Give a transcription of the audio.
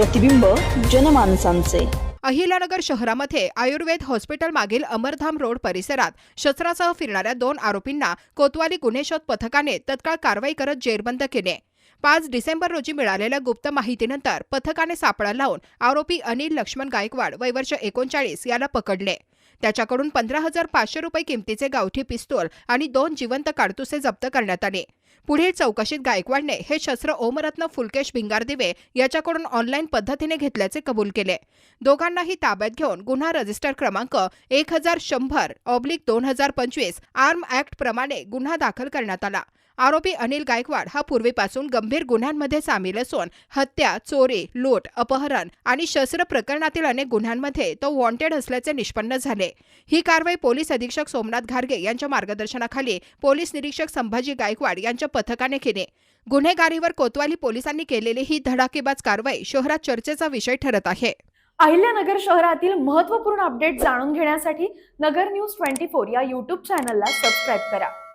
प्रतिबिंब जनमानसांचे. अहिल्यानगर शहरामध्ये आयुर्वेद हॉस्पिटल मागील अमरधाम रोड परिसरात शस्त्रासह फिरणाऱ्या दोन आरोपींना कोतवाली गुन्हे शोध पथकाने तत्काळ कारवाई करत जेरबंद केले. पाच डिसेंबर रोजी मिळालेल्या गुप्त माहितीनंतर पथकाने सापळा लावून आरोपी अनिल लक्ष्मण गायकवाड वय वर्ष एकोणचाळीस याला पकडले. त्याच्याकडून पंधरा हजार पाचशे रुपये किमतीचे गावठी पिस्तूल आणि दोन जिवंत काडतुसे जप्त करण्यात आले. पुढील चौकशीत गायकवाडने हे शस्त्र ओमरत्न फुलकेश भिंगारदिवे याच्याकडून ऑनलाईन पद्धतीने घेतल्याचे कबूल केले. दोघांनाही ताब्यात घेऊन गुन्हा रजिस्टर क्रमांक एक हजार शंभर ऑब्लिक दोन हजार पंचवीस आर्म ऍक्ट प्रमाणे गुन्हा दाखल करण्यात आला. आरोपी अनिल गायकवाड हा पूर्वीपासून गंभीर गुन्ह्यांमध्ये सामील असून हत्या चोरी लूट अपहरण आणि शस्त्र प्रकरणातील अनेक गुन्ह्यांमध्ये तो वॉन्टेड असल्याचे निष्पन्न झाले. ही कारवाई पोलीस अधीक्षक सोमनाथ घारगे यांच्या मार्गदर्शनाखाली पोलीस निरीक्षक संभाजी गायकवाड यांच्या पथकाने केली. गुन्हेगारीवर कोतवाली पोलिसांनी केलेली ही धडाकेबाज कारवाई शहरात चर्चेचा विषय ठरत आहे. अहिल्यानगर शहरातील महत्त्वपूर्ण अपडेट जाणून घेण्यासाठी नगर न्यूज ट्वेंटी फोर या यूट्यूब चॅनलला सबस्क्राईब करा.